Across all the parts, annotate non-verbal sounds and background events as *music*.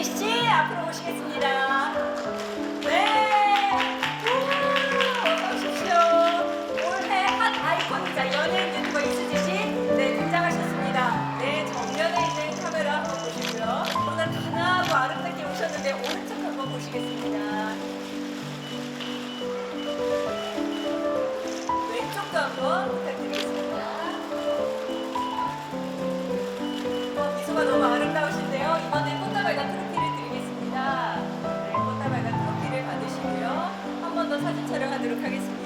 이수지 씨 앞으로 모시겠습니다. 촬영하도록 하겠습니다.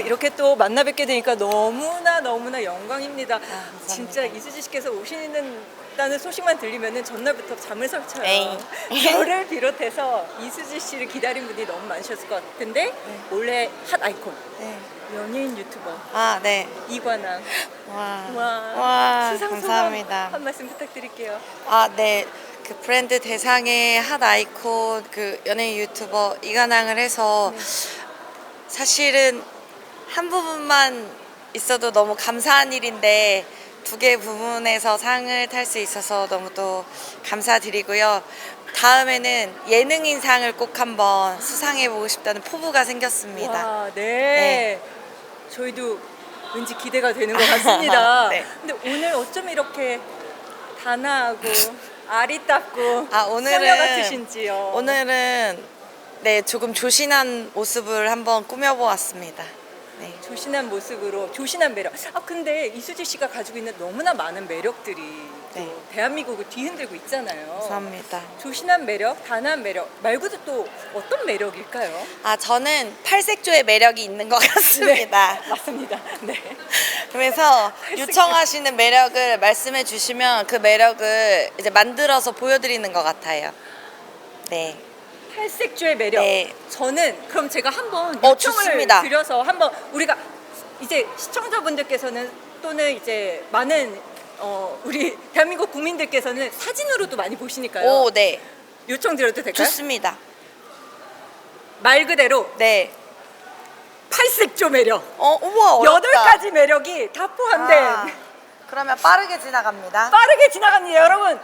이렇게 또 만나 뵙게 되니까 너무나 너무나 영광입니다. 진짜 이수지 씨께서 오시는다는 소식만 들리면은 전날부터 잠을 설쳐요. 에이. *laughs* 저를 비롯해서 이수지 씨를 기다린 분이 너무 많으셨을 것 같은데 올해 핫 아이콘 네. 연예인 유튜버 아, 네. 이관왕 와. 와, 와, 수상 소감 감사합니다. 한 말씀 부탁드릴게요. 아, 네. 그 브랜드 대상의 핫 아이콘 그 연예인 유튜버 이관왕을 해서 사실은 한 부분만 있어도 너무 감사한 일인데 두 개 부분에서 상을 탈 수 있어서 너무 또 감사드리고요. 다음에는 예능인 상을 꼭 한번 수상해 보고 싶다는 포부가 생겼습니다. 와, 네. 저희도 왠지 기대가 되는 것 같습니다. *laughs* 네. 근데 오늘 어쩜 이렇게 단아하고 아리답고 아, 오늘은 같으신지요? 오늘은 네 조금 조신한 모습을 한번 꾸며보았습니다. 네. 조신한 모습으로 조신한 매력. 아 근데 이수지 씨가 가지고 있는 너무나 많은 매력들이 또 네. 대한민국을 뒤흔들고 있잖아요. 감사합니다. 조신한 매력, 단아한 매력 말고도 또 어떤 매력일까요? 아 저는 팔색조의 매력이 있는 것 *laughs* 같습니다. 맞습니다. 네. *laughs* 그래서. 요청하시는 매력을 말씀해 주시면 그 매력을 이제 만들어서 보여드리는 것 같아요. 네. 팔색조의 매력. 네. 저는 그럼 제가 한번 어, 요청을 좋습니다. 드려서 한번 우리가 이제 시청자분들께서는 또는 이제 많은 어, 우리 대한민국 국민들께서는 사진으로도 많이 보시니까요. 오, 네. 요청 드려도 될까요? 좋습니다. 말 그대로 네. 팔색조 매력. 어, 우와, 어렵다. 여덟 가지 매력이 다 포함된 아, 그러면 빠르게 지나갑니다. 빠르게 지나갑니다, 여러분.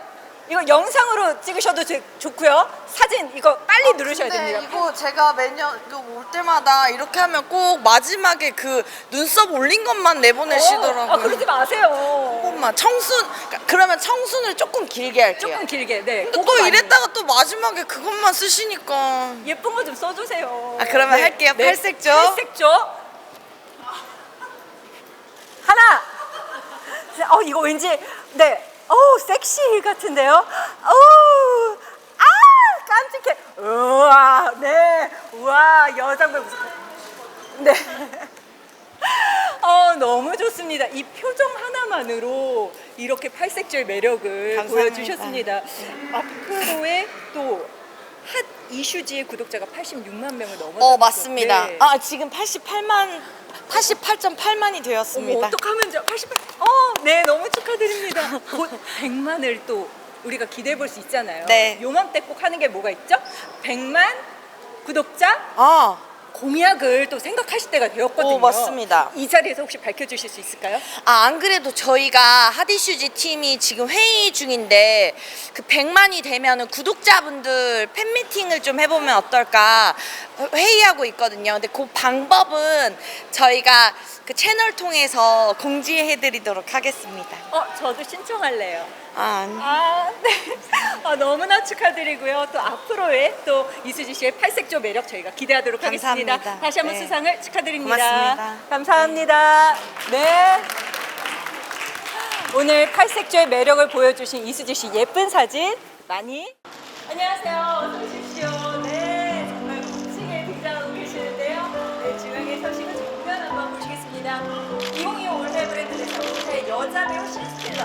이거 영상으로 찍으셔도 제- 좋고요. 사진 이거 빨리 누르셔야 근데 됩니다. 이거 제가 매년 이거 올 때마다 이렇게 하면 꼭 마지막에 그 눈썹 올린 것만 내보내시더라고요. 어, 아, 그러지 마세요. 조금만 청순 그러니까 그러면 청순을 조금 길게 할게요. 조금 길게. 네. 근데 또. 이랬다가 또 마지막에 그것만 쓰시니까 예쁜 거 좀 써주세요. 아, 그러면 할게요. 팔색조. 팔색조. 하나. 어 이거 왠지 네. 어우 섹시 같은데요. 어우 아 깜찍해. 우와 네. 우와 여장배. 네. *laughs* 어 너무 좋습니다. 이 표정 하나만으로 이렇게 팔색조의 매력을 감사합니다. 보여주셨습니다. 앞으로의 또 핫 이슈지의 구독자가 86만 명을 넘었어요. 어 맞습니다. 네. 아 지금 88만 88.8만이 어머, 되었습니다. 어떡하면 저 88. 어, 네, 너무 축하드립니다. 곧 100만을 또 우리가 기대해 볼 수 있잖아요. 네. 요맘때 꼭 하는 게 뭐가 있죠? 100만 구독자 아 공약을 또 생각하실 때가 되었거든요. 오, 맞습니다. 이 자리에서 혹시 밝혀주실 수 있을까요? 아, 안 그래도 저희가 하디슈즈 팀이 지금 회의 중인데 그 100만이 되면은 구독자분들 팬미팅을 좀 해보면 어떨까 회의하고 있거든요. 근데 그 방법은 저희가 그 채널 통해서 공지해드리도록 하겠습니다. 어, 저도 신청할래요. 아, 아니. 아, 네. 아, 아, 너무나 축하드리고요. 또 앞으로의 또 이수지 씨의 팔색조 매력 저희가 기대하도록 하겠습니다. 감사합니다. 다시 한번 네. 수상을 축하드립니다. 고맙습니다. 감사합니다. 네. 오늘 팔색조의 매력을 보여주신 이수지 씨 예쁜 사진 많이 안녕하세요. 어서 오십시오. 네, 정말 멋지게 등장하고 계시는데요. 네, 중앙에 서시고 정면 한번 보시겠습니다. 2025 올해 브랜드 대상 올해 여자 배우 신스틸러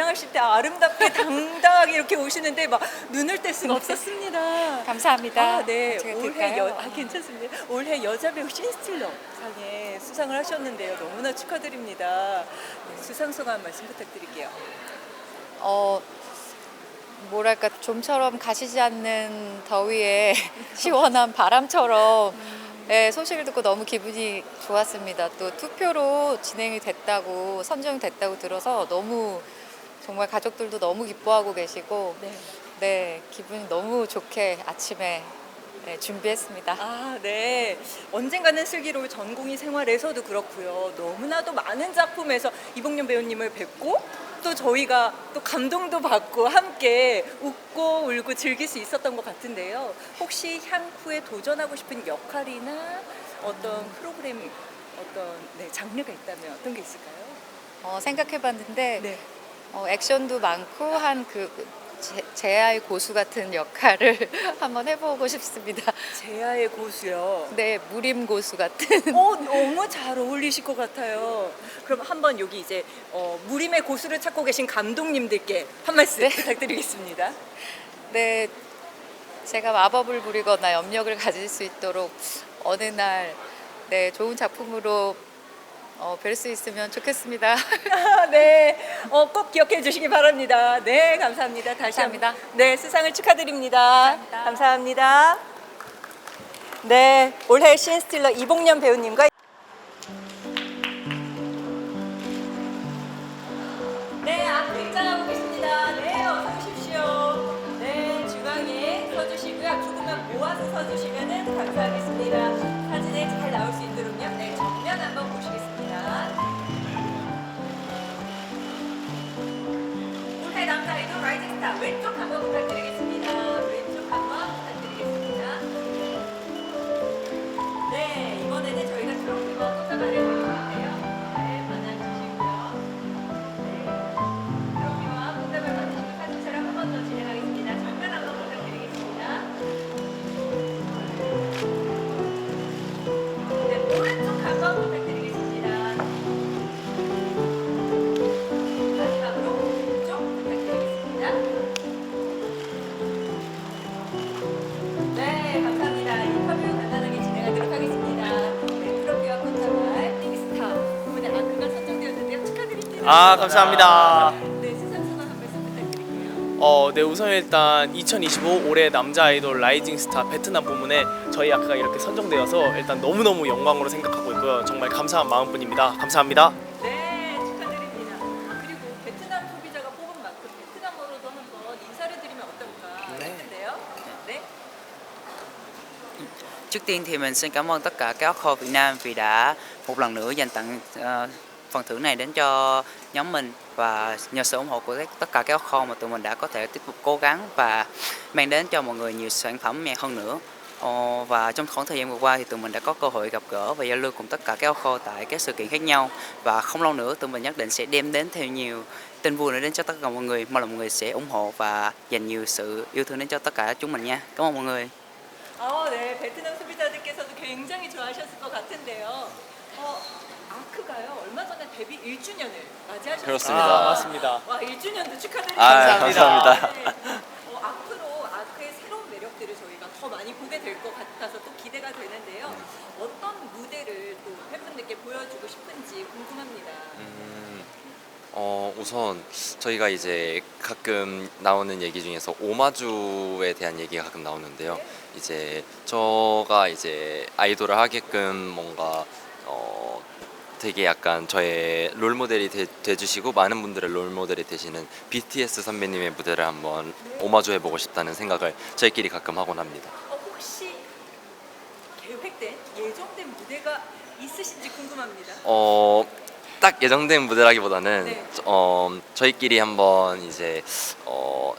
등장하실 때 아름답게 *laughs* 당당하게 이렇게 오시는데 막 눈을 뗄 수가 없었습니다. 감사합니다. 아, 네. 제가 올해? 여, 아, 괜찮습니다. 올해 여자 배우 신스틸러 상에 수상을 하셨는데요. 너무나 축하드립니다. 네, 수상 소감 한 말씀 부탁드릴게요. 어 뭐랄까 좀처럼 가시지 않는 더위에 *laughs* 시원한 바람처럼 네, 소식을 듣고 너무 기분이 좋았습니다. 또 투표로 진행이 됐다고 선정됐다고 들어서 너무 정말 가족들도 너무 기뻐하고 계시고 네. 네 기분이 너무 좋게 아침에 네, 준비했습니다. 아, 네. 언젠가는 슬기로울 전공의 생활에서도 그렇고요. 너무나도 많은 작품에서 이봉년 배우님을 뵙고 또 저희가 또 감동도 받고 함께 웃고 울고 즐길 수 있었던 것 같은데요. 혹시 향후에 도전하고 싶은 역할이나 어떤 프로그램 어떤 네, 장르가 있다면 어떤 게 있을까요? 어, 생각해봤는데 네. 어, 액션도 많고 한그 제아의 고수 같은 역할을 *laughs* 한번 해보고 싶습니다. 제아의 고수요. 네, 무림 고수 같은. 어, 너무 잘 어울리실 것 같아요. 그럼 한번 여기 이제 어, 무림의 고수를 찾고 계신 감독님들께 한 말씀 네. 부탁드리겠습니다. *laughs* 네, 제가 마법을 부리거나 염력을 가질 수 있도록 어느 날 네, 좋은 작품으로 어, 뵐 수 있으면 좋겠습니다. *laughs* *laughs* 네, 어, 꼭 기억해 주시기 바랍니다. 네, 감사합니다. 다시 감사합니다. 한 번 네, 수상을 축하드립니다. 감사합니다. 감사합니다. 네, 올해 신스틸러 이봉년 배우님과 네, 앞 등장하고 계십니다. 네, 어서 오십시오. 네, 중앙에 서주시고요. 조금만 모아서 서주시면 감사하겠습니다. 사진에 잘 나올 수 있도록요. 네, 정면 한번 보시겠 남자 아이돌 라이징 스타 왼쪽 한 아 감사합니다. 네, 수상 소감 한 말씀 부탁드릴게요. 어, 네 우선 일단 2025 올해 남자 아이돌 라이징 스타 베트남 부문에 저희 아카가 이렇게 선정되어서 일단 너무 너무 영광으로 생각하고 있고요. 정말 감사한 마음뿐입니다. 감사합니다. 네, 축하드립니다. 그리고 베트남 소비자가 뽑은 만큼 베트남어로도 한번 인사를 드리면 어떨까 네. 싶은데요. 네. Trước tiên thì mình xin cảm ơn tất cả các Occo Việt Nam vì đã một lần nữa dành tặng ờ, phần thưởng này đến cho nhóm mình và nhờ sự ủng hộ của các- tất cả các Occo mà tụi mình đã có thể tiếp tục cố gắng và mang đến cho mọi người nhiều sản phẩm đẹp hơn nữa. Ờ, và trong khoảng thời gian vừa qua thì tụi mình đã có cơ hội gặp gỡ và giao lưu cùng tất cả các Occo tại các sự kiện khác nhau và không lâu nữa tụi mình nhất định sẽ đem đến thêm nhiều tin vui nữa đến cho tất cả mọi người mong là mọi người sẽ ủng hộ và dành nhiều sự yêu thương đến cho tất cả chúng mình nha cảm ơn mọi người 어, 네, 베트남 소비자들께서도 굉장히 좋아하셨을 것 같은데요. 어, 아크 아크가요 얼마 전에 데뷔 1주년을 맞이하셨어요. 그렇습니다. 아, 맞습니다. 와 1주년도 축하드립니다. 아, 감사합니다. 네. 어, 앞으로 아크의 새로운 매력들을 저희가 더 많이 보게 될 것 같아서 또 기대가 되는데요. 어떤 무대를 또 팬분들께 보여주고 싶은지 궁금합니다. 음, 어, 우선 저희가 이제 가끔 나오는 얘기 중에서 오마주에 대한 얘기가 가끔 나오는데요. 이제 저가 이제 아이돌을 하게끔 뭔가 어, 되게 약간 저의 롤 모델이 돼, 돼주시고 많은 분들의 롤 모델이 되시는 BTS 선배님의 무대를 한번 오마주 해 보고 싶다는 생각을 저희끼리 가끔 하곤 합니다. 어, 혹시 계획된 예정된 무대가 있으신지 궁금합니다. 어, 딱 예정된 무대라기보다는 네. 어, 저희끼리 한번 이제 어,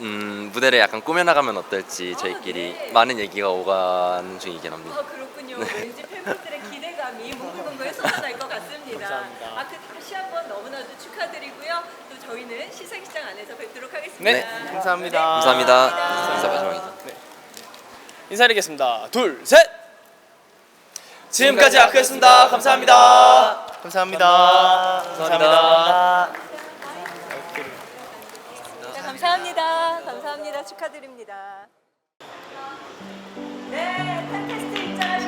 음, 무대를 약간 꾸며나가면 어떨지 아, 저희끼리 네. 많은 얘기가 오가는 중이긴 합니다. 아 그렇군요. *laughs* 왠지 팬분들의 기대감이 몽글몽글 솟아날 것 같습니다. 감사합니다. 아, 그 다시 한번 너무나도 축하드리고요. 또 저희는 시상식장 안에서 뵙도록 하겠습니다. 네, 감사합니다. 감사합니다. 인사 마지막이죠. 인사드리겠습니다. 둘, 셋. 지금까지 아크였습니다. 감사합니다. 감사합니다. 감사합니다. 네, 감사합니다. 감사합니다. 축하드립니다. 네, 팬테스트 입장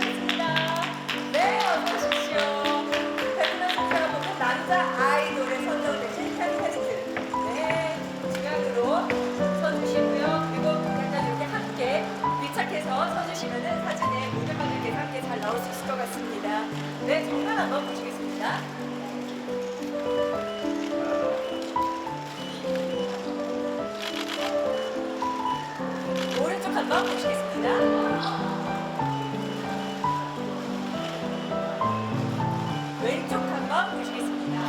네, 정면 한번 보시겠습니다. 오른쪽 한번 보시겠습니다. 왼쪽 한번 보시겠습니다.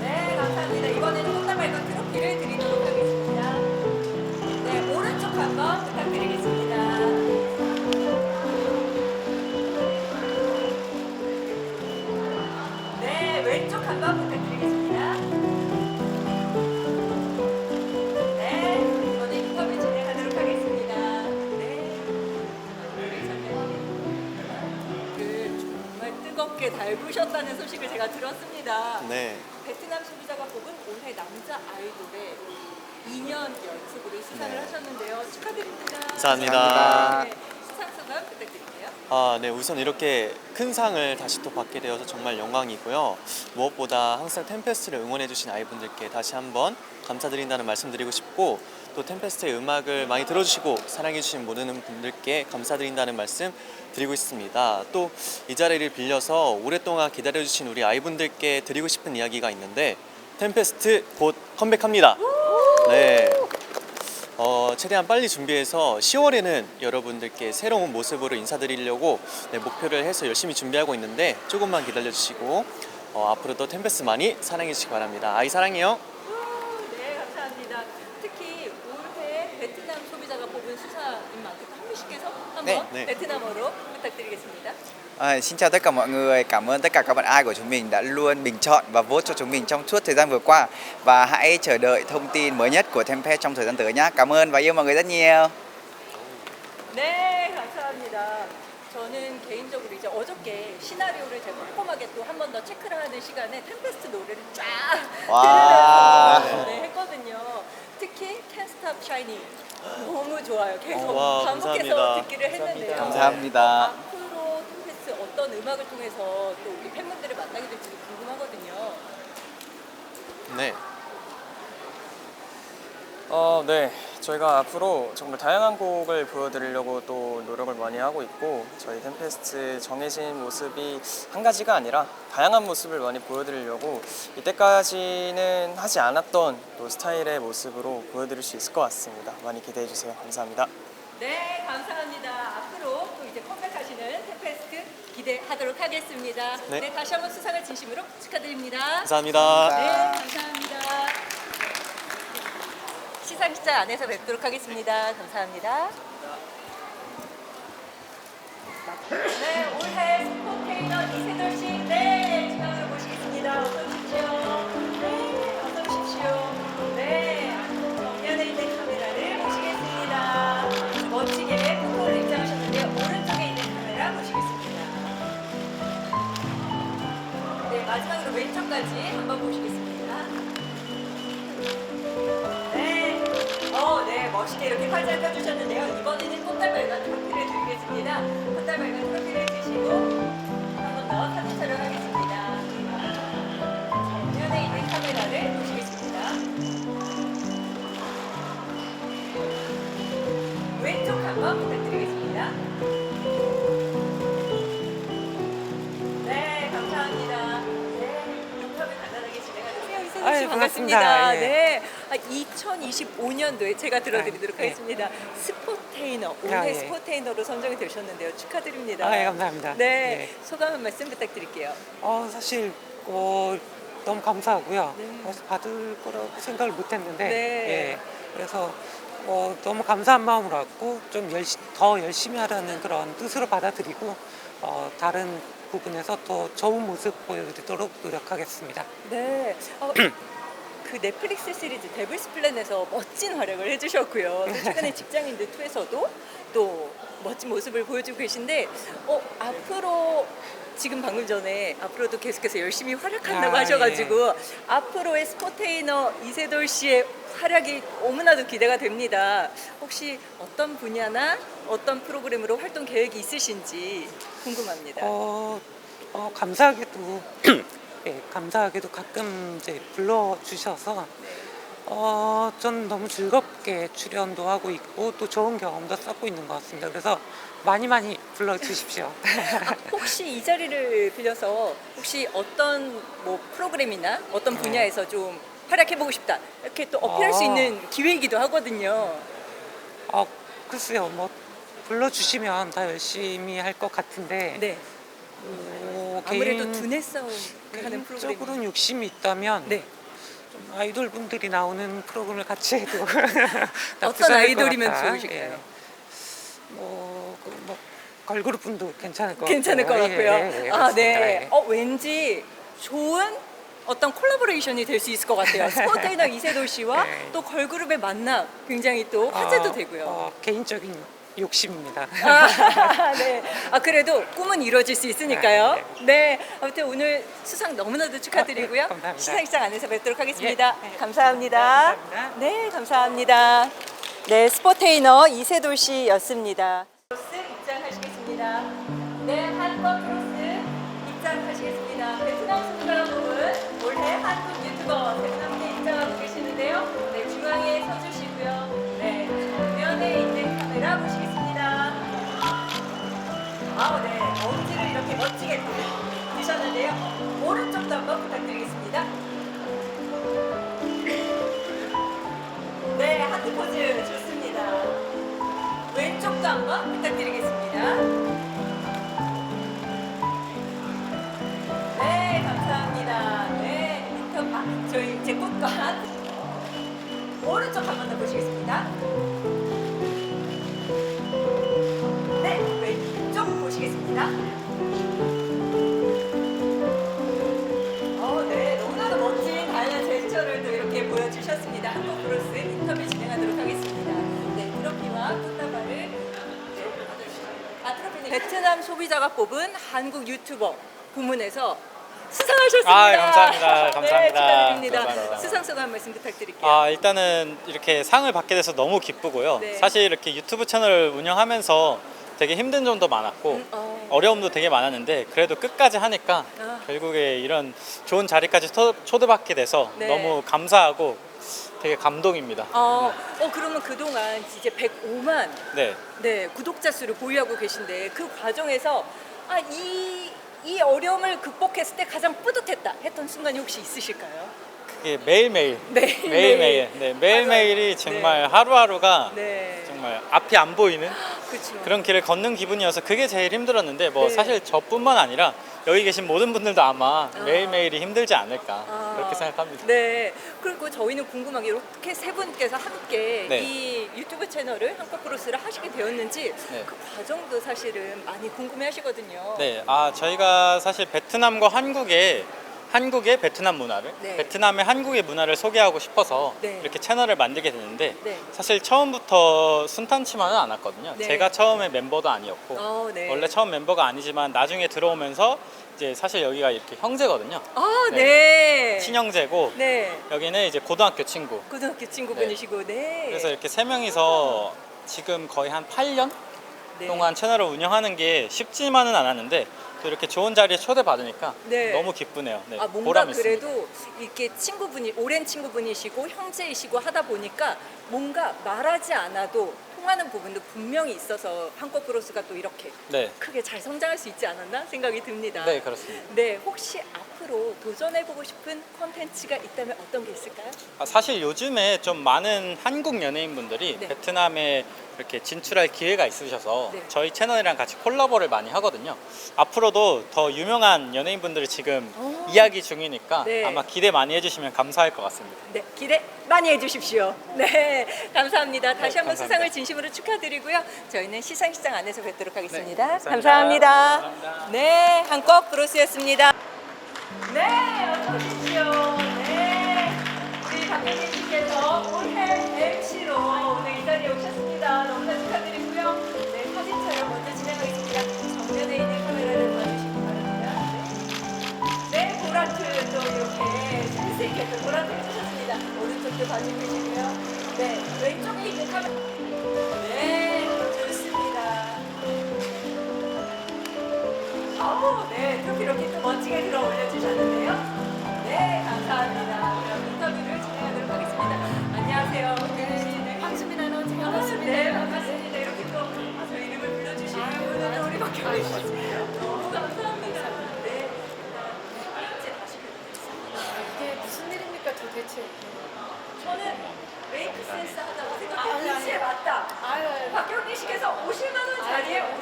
네, 감사합니다. 이번에는 꽃다발과 트로피를 하겠습니다. 네, 베트남 소비자가 뽑은 올해 남자 아이돌의 2년 연속으로 수상을 네. 하셨는데요. 축하드립니다. 감사합니다. 네, 수상 소감 부탁드릴게요. 아, 네, 우선 이렇게 큰 상을 다시 또 받게 되어서 정말 영광이고요. 무엇보다 항상 템페스트를 응원해주신 아이분들께 다시 한번 감사드린다는 말씀드리고 싶고, 또 템페스트의 음악을 많이 들어주시고 사랑해주신 모든 분들께 감사드린다는 말씀 드리고 있습니다. 또 이 자리를 빌려서 오랫동안 기다려주신 우리 아이분들께 드리고 싶은 이야기가 있는데, 템페스트 곧 컴백합니다. 네. 어, 최대한 빨리 준비해서 10월에는 여러분들께 새로운 모습으로 인사드리려고 네, 목표를 해서 열심히 준비하고 있는데 조금만 기다려주시고 어, 앞으로도 템페스 많이 사랑해주시기 바랍니다. 아이 사랑해요. 네, 네. 베트남어로 부탁드리겠습니다. À, xin chào tất cả mọi người, cảm ơn tất cả các bạn ai của chúng mình đã luôn bình chọn và vote cho chúng mình trong suốt thời gian vừa qua và hãy chờ đợi thông tin mới nhất của Tempest trong thời gian tới nhé. Cảm ơn và yêu mọi người rất nhiều. 네, 감사합니다. 저는 개인적으로 이제 어저께 시나리오를 제가 꼼꼼하게 또 한 번 더 체크를 하는 시간에 템페스트 노래를 쫙 와. 들으면서 네, 했거든요. 특히 Can't Stop Shining 너무 좋아요. 계속 어, 와, 반복해서 감사합니다. 듣기를 했는데요. 감사합니다. 앞으로 템페스트 어떤 음악을 통해서 또 우리 팬분들을 만나게 될지 궁금하거든요. 네. 어, 네. 저희가 앞으로 정말 다양한 곡을 보여드리려고 또 노력을 많이 하고 있고 저희 템페스트 정해진 모습이 한 가지가 아니라 다양한 모습을 많이 보여드리려고 이때까지는 하지 않았던 또 스타일의 모습으로 보여드릴 수 있을 것 같습니다. 많이 기대해 주세요. 감사합니다. 네, 감사합니다. 앞으로 또 이제 컴백하시는 템페스트 기대하도록 하겠습니다. 네. 네, 다시 한번 수상을 진심으로 축하드립니다. 감사합니다. 네, 감사합니다. 시상식자 안에서 뵙도록 하겠습니다. 감사합니다. 네, 올해 스포케이너 이세돌 씨, 네, 네 지나서 모시겠습니다. 어서 오십시오. 네, 어서 오십시오. 네, 정면에 있는 카메라를 보시겠습니다. 멋지게 포크를 입장하셨는데 오른쪽에 있는 카메라 보시겠습니다. 네, 마지막으로 왼쪽까지 한번 보시겠습니다. 멋있게 이렇게 팔짱 껴주셨는데요. 이번에는 꽃다발과 트로피를 드리겠습니다. 꽃다발과 트로피를 드시고 한 번 더 사진 촬영하겠습니다. 정면에 있는 카메라를 보시겠습니다. 왼쪽 한 번 부탁드리겠습니다. 네, 감사합니다. 네, 인터뷰 간단하게 아유, 씨 반갑습니다. 반갑습니다. 예. 네, 아, 2025년도에 제가 들어드리도록 아, 네. 하겠습니다. 스포테이너, 올해 아, 예. 스포테이너로 선정이 되셨는데요. 축하드립니다. 아, 예, 감사합니다. 네, 예. 소감 한 말씀 부탁드릴게요. 어, 사실 어, 너무 감사하고요. 네. 그래서 받을 거라고 생각을 못했는데, 네. 예, 그래서 어, 너무 감사한 마음으로 왔고 좀 열시, 더 열심히 하라는 그런 뜻으로 받아들이고 어, 다른 부분에서 더 좋은 모습 보여드리도록 노력하겠습니다. 네. 어, *clears throat* 그 넷플릭스 시리즈 데블스 플랜에서 멋진 활약을 해주셨고요. 또 최근에 직장인들 2에서도 또 멋진 모습을 보여주고 계신데, 어, 앞으로 지금 방금 전에 앞으로도 계속해서 열심히 활약한다고 아, 하셔가지고 앞으로의 스포테이너 이세돌 씨의 활약이 너무나도 기대가 됩니다. 혹시 어떤 분야나 어떤 프로그램으로 활동 계획이 있으신지 궁금합니다. 어, 어, 감사하게도 *clears throat* 예, 감사하게도 가끔 이제 불러주셔서 어, 전 너무 즐겁게 출연도 하고 있고 또 좋은 경험도 쌓고 있는 것 같습니다. 그래서 많이 많이 불러주십시오. *laughs* 혹시 이 자리를 빌려서 혹시 어떤 뭐 프로그램이나 어떤 분야에서 좀 활약해보고 싶다 이렇게 또 어필할 수 아. 있는 기회이기도 하거든요. 어, 글쎄요, 뭐 불러주시면 다 열심히 할 것 같은데 네. 어, 아무래도 두뇌 싸움 하는 프로그램. 개인적으로는 욕심이 있다면 네. 좀 아이돌 분들이 나오는 프로그램을 같이 해도 *laughs* 나쁘지 어떤 않을 아이돌이면 같다. 좋으실까요? 예. 뭐, 그, 뭐 걸그룹 분도 괜찮을 것 괜찮을 것 같고요. 같고요. 예, 예, 예, 아. 네. 예. 어, 왠지 좋은 어떤 콜라보레이션이 될 수 있을 것 같아요. 스포테이너 *laughs* 이세돌 씨와 네. 또 걸그룹의 만남 굉장히 또 화제도 어, 되고요. 어, 개인적인 욕심입니다. *laughs* 아, 네. 아, 그래도 꿈은 이루어질 수 있으니까요. 아, 네. 아무튼 오늘 수상 너무나도 축하드리고요. 아, 네, 감사합니다. 시상식장 안에서 뵙도록 하겠습니다. 예. 감사합니다. 감사합니다. 네, 감사합니다. 네, 스포테이너 이세돌 씨였습니다. 입장하시겠습니다. 네, 한번 아우, 네, 엄지를 이렇게 멋지게 드셨는데요. 오른쪽도 한번 부탁드리겠습니다. 네, 하트 포즈 좋습니다. 왼쪽도 한번 부탁드리겠습니다. 네, 감사합니다. 네, 인터, 아, 저희 제 꽃과 오른쪽 한 번 더 보시겠습니다. 보시겠습니다. 어, 네, 너무나도 멋진 다양한 제스처를 또 이렇게 보여주셨습니다. 한국 브로스 인터뷰 진행하도록 하겠습니다. 네, 트로피와 꽃다발을 네, 받아주시죠. 아, 트로피는 베트남 소비자가 뽑은 한국 유튜버 부문에서 수상하셨습니다. 아, 감사합니다. 네, 감사합니다. 축하드립니다. 감사합니다. 수상 소감 한 말씀 부탁드릴게요. 아 일단은 이렇게 상을 받게 돼서 너무 기쁘고요. 네. 사실 이렇게 유튜브 채널을 운영하면서 되게 힘든 점도 많았고 음, 어. 어려움도 되게 많았는데 그래도 끝까지 하니까 아. 결국에 이런 좋은 자리까지 초- 초대받게 돼서 네. 너무 감사하고 되게 감동입니다. 어, 어, 그러면 그동안 이제 105만 네. 네, 구독자 수를 보유하고 계신데 그 과정에서 아, 이, 이 어려움을 극복했을 때 가장 뿌듯했다 했던 순간이 혹시 있으실까요? 그게 매일매일 매일매일. 매일매일 네, 매일매일이 정말 하루하루가 네, 정말 앞이 안 보이는 그렇죠. 그런 길을 걷는 기분이어서 그게 제일 힘들었는데 뭐 네. 사실 저뿐만 아니라 여기 계신 모든 분들도 아마 아. 매일매일이 힘들지 않을까 아. 그렇게 생각합니다. 네, 그리고 저희는 궁금한 게 이렇게 세 분께서 함께 네. 이 유튜브 채널을 한국 브로스를 하시게 되었는지 네. 그 과정도 사실은 많이 궁금해 하시거든요. 네, 아 저희가 사실 베트남과 한국에 한국의 베트남 문화를 네. 베트남의 한국의 문화를 소개하고 싶어서 네. 이렇게 채널을 만들게 됐는데 네. 사실 처음부터 순탄치만은 않았거든요. 네. 제가 처음에 멤버도 아니었고 어, 네. 원래 처음 멤버가 아니지만 나중에 들어오면서 이제 사실 여기가 이렇게 형제거든요. 아, 네. 친형제고 네. 여기는 이제 고등학교 친구. 고등학교 친구분이시고, 네. 그래서 이렇게 세 명이서 지금 거의 한 8년 네. 동안 채널을 운영하는 게 쉽지만은 않았는데 또 이렇게 좋은 자리에 초대받으니까 네. 너무 기쁘네요. 네, 아, 뭔가 보람 있습니다. 그래도 이렇게 친구분이 오랜 친구분이시고 형제이시고 하다 보니까 뭔가 말하지 않아도 통하는 부분도 분명히 있어서 한국 브로스가 또 이렇게 네, 크게 잘 성장할 수 있지 않았나 생각이 듭니다. 네 그렇습니다. 네, 혹시 앞 으로 도전해보고 싶은 콘텐츠가 있다면 어떤 게 있을까요? 아, 사실 요즘에 좀 많은 한국 연예인분들이 네. 베트남에 이렇게 진출할 기회가 있으셔서 네. 저희 채널이랑 같이 콜라보를 많이 하거든요. 앞으로도 더 유명한 연예인분들이 지금 오. 이야기 중이니까 네. 아마 기대 많이 해주시면 감사할 것 같습니다. 네, 기대 많이 해주십시오. *laughs* 네, 감사합니다. 다시 네, 한번 감사합니다. 수상을 진심으로 축하드리고요. 저희는 시상식장 안에서 뵙도록 하겠습니다. 네, 감사합니다. 감사합니다. 네, 한국 브로스였습니다. 네, 어서 오십시오. 네, 우리 박현민 씨께서 올해 MC로 오늘 이 자리에 오셨습니다.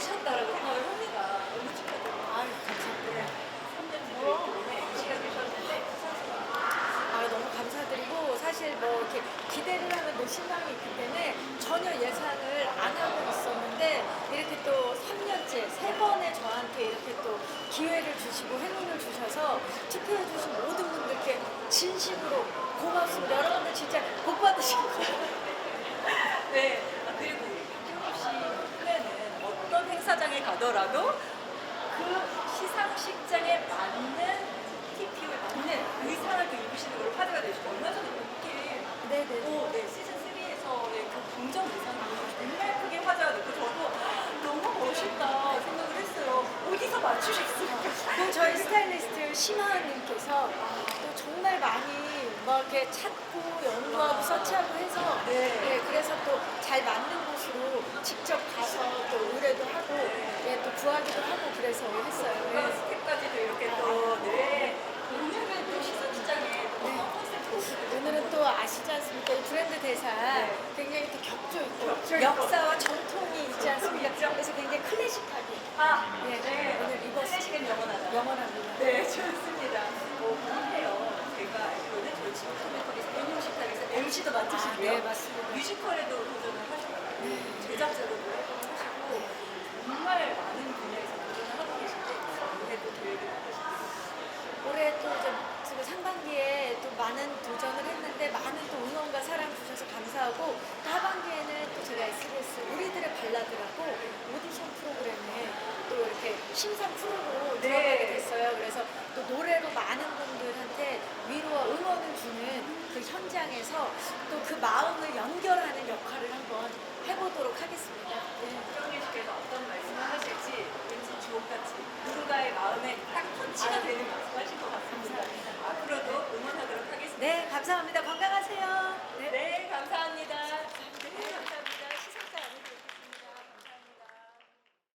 오셨다라고 생각을 합니다. 너무 축하드립니다. 아유, 감사합니다. 3년 전에 MC가 되셨는데 아유, 너무 감사드리고 사실 뭐 이렇게 기대를 하는 뭐 실망이 있기 때문에 전혀 예상을 안 하고 있었는데 이렇게 또 3년째 세 번의 저한테 이렇게 또 기회를 주시고 행운을 주셔서 투표해 주신 모든 분들께 진심으로 고맙습니다. 여러분들 진짜 복 받으실 거예요. 네. 아, 그리고 박경리 씨 후에는 행사장에 가더라도 그 시상식장에 맞는 TPO에 맞는 의상을 또 입으시는 걸로 화제가 되시고 얼마 전에 이렇게 네네. 오, 네, 시즌 3에서의 그 궁정 의상이 정말 크게 화제가 됐고 저도 너무 멋있다 생각을 했어요. 어디서 맞추셨습니까? 그 저희 스타일리스트 심하은님께서 또 정말 많이 막 이렇게 찾고 연구하고 서치하고 해서 네. 네, 그래서 또 잘 맞는 곳으로 직접 가서 또 의뢰도 하고 예, 또 구하기도 하고 그래서 했어요. 네. 스텝까지도 이렇게 또 네. 오늘은 또 시상식장에 또 어떤 컨셉으로 오시게 오늘은 또 아시지 않습니까? 이 브랜드 대사 네. 굉장히 또 격조 있고 격조 있고. 역사와 전통이 있지 않습니까? 그래서 굉장히 클래식하게 아, 예, 네. 오늘 입었습니다. 클래식은 영원하다. 영원합니다. 네, 좋습니다. 저희 지금 코멘터리에서 애니뮤지컬에서 MC도 맡으시고요. 아, 네, 맞습니다. 뮤지컬에도 도전을 하셨고, 제작자로도 활동을 하시고, 정말 많은 분야에서 도전을 하고 계신데, 올해도 계획을 하시고 올해 또 이제 지금 상반기에 또 많은 도전을 했는데 많은 또 응원과 사랑 주셔서 감사하고 또 하반기에는 또 제가 SBS 우리들의 발라드라고 오디션 프로그램에 또 이렇게 심사 프로로 네. 들어가게 됐어요. 그래서 또 노래로 많은 분들한테 위로와 응원을 주는 그 현장에서 또 그 마음을 연결하는 역할을 한번 해보도록 하겠습니다. 네. 박경리 씨께서 어떤 말씀을 하실지 왠지 주옥같이 누군가의 마음에 딱 터치가 되는 말씀하실 것 같습니다. 앞으로도 응원하도록 하겠습니다. 네, 감사합니다. 건강하세요. 네.